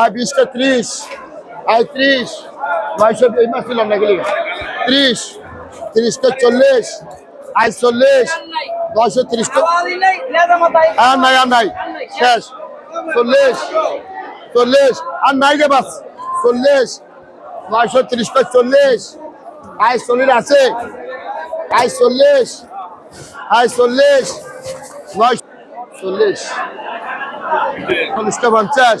আর বিশটা ত্রিশ আর ত্রিশ, নয়শো এই মাস ছিলাম না গেলি ত্রিশ, ত্রিশটা চল্লিশ, আই চল্লিশ, নয়শো ত্রিশটা আর নাই আর নাই। শেষ। চল্লিশ চল্লিশ, আর নাই রে বাস। চল্লিশ, নয়শো ত্রিশটা চল্লিশ, আই চল্লিশ আছে। আই চল্লিশ আই চল্লিশ নয় চল্লিশ। চল্লিশটা পঞ্চাশ।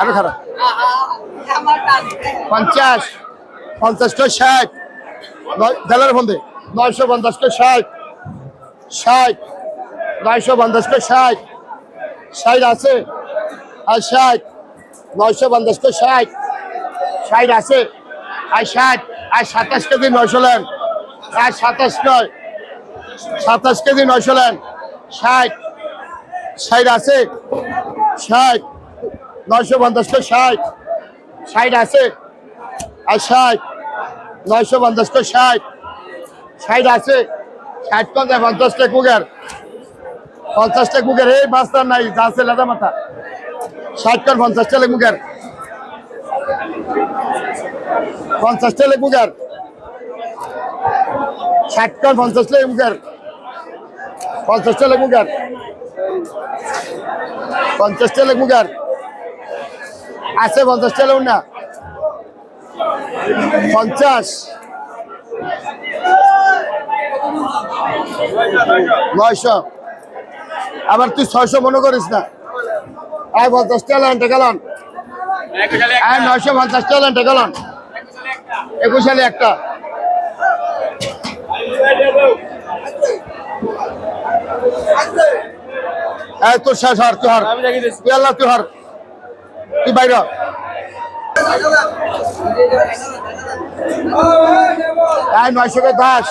আরও খারাপ পঞ্চাশ। পঞ্চাশটা ষাট। দেলার ফোন নয়শো পঞ্চাশটা ষাট। ষাট। নয়শো পঞ্চাশটা ষাট। ষাট আছে। আর ষাট। নয়শো পঞ্চাশটা ষাট। ষাট আছে। আর ষাট। আর সাতাশ কেজি নয়শো লেন। আর সাতাশ নয়। সাতাশ কেজি নয়শো লেন। ষাট। ষাট আছে। ষাট। নয়শো পঞ্চাশটা ষাট। ষাট আছে? আর ষাট? নয়শো পঞ্চাশটা ষাট। ষাট আছে? ষাট পঞ্চাশ পঞ্চাশটা কুকার। পঞ্চাশটা কুকার। এই বাস্তা নাই, যা আছে লাদা মাথা। ষাট কর পঞ্চাশটা লেগ পঞ্চাশটা লেগ ষাট কর পঞ্চাশ লেগ পঞ্চাশটা লেগ পঞ্চাশটা মুখার আছে পঞ্চাশটা লেগ না। পঞ্চাশ। নয়শো। আবার তুই ছয়শো মনে করিস না। আয় পঞ্চাশ টাকা টেকালন আয় নয়শো পঞ্চাশ টাকা টেকালন একুশ সালে একটা। তোর শেষ হার তুই হার। তুই আল্লাহ তুই হার। তুই বাইর নয়শো কে দশ।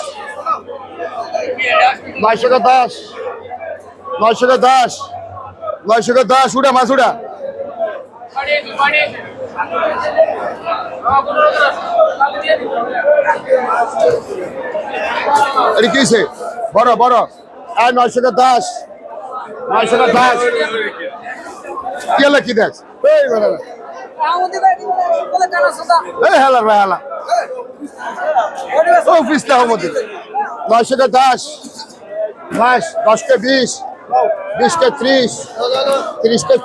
নয়শো কে দশ। নয়শো কে দশ। নয়শো কে দশ উড়া মাছ উড়া এটা কিছে বড় বড়। আয় নয়শো কে দশ। নয়শো কে দশ। কি হলো দেখ? কে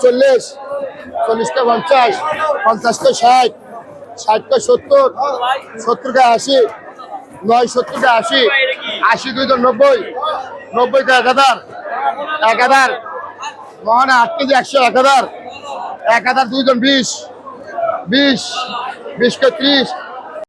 চল্লিশ পঞ্চাশ ষাট ষাটকে সত্তর সত্তরকে আশি, নয় সত্তরকে আশি আশি দুই নব্বই নব্বইকে এক হাজার এক হাজার। মহানে আট কেজি একশো এক হাজার। এক হাজার দুইজন বিশ। বিশ। বিশকে ত্রিশ।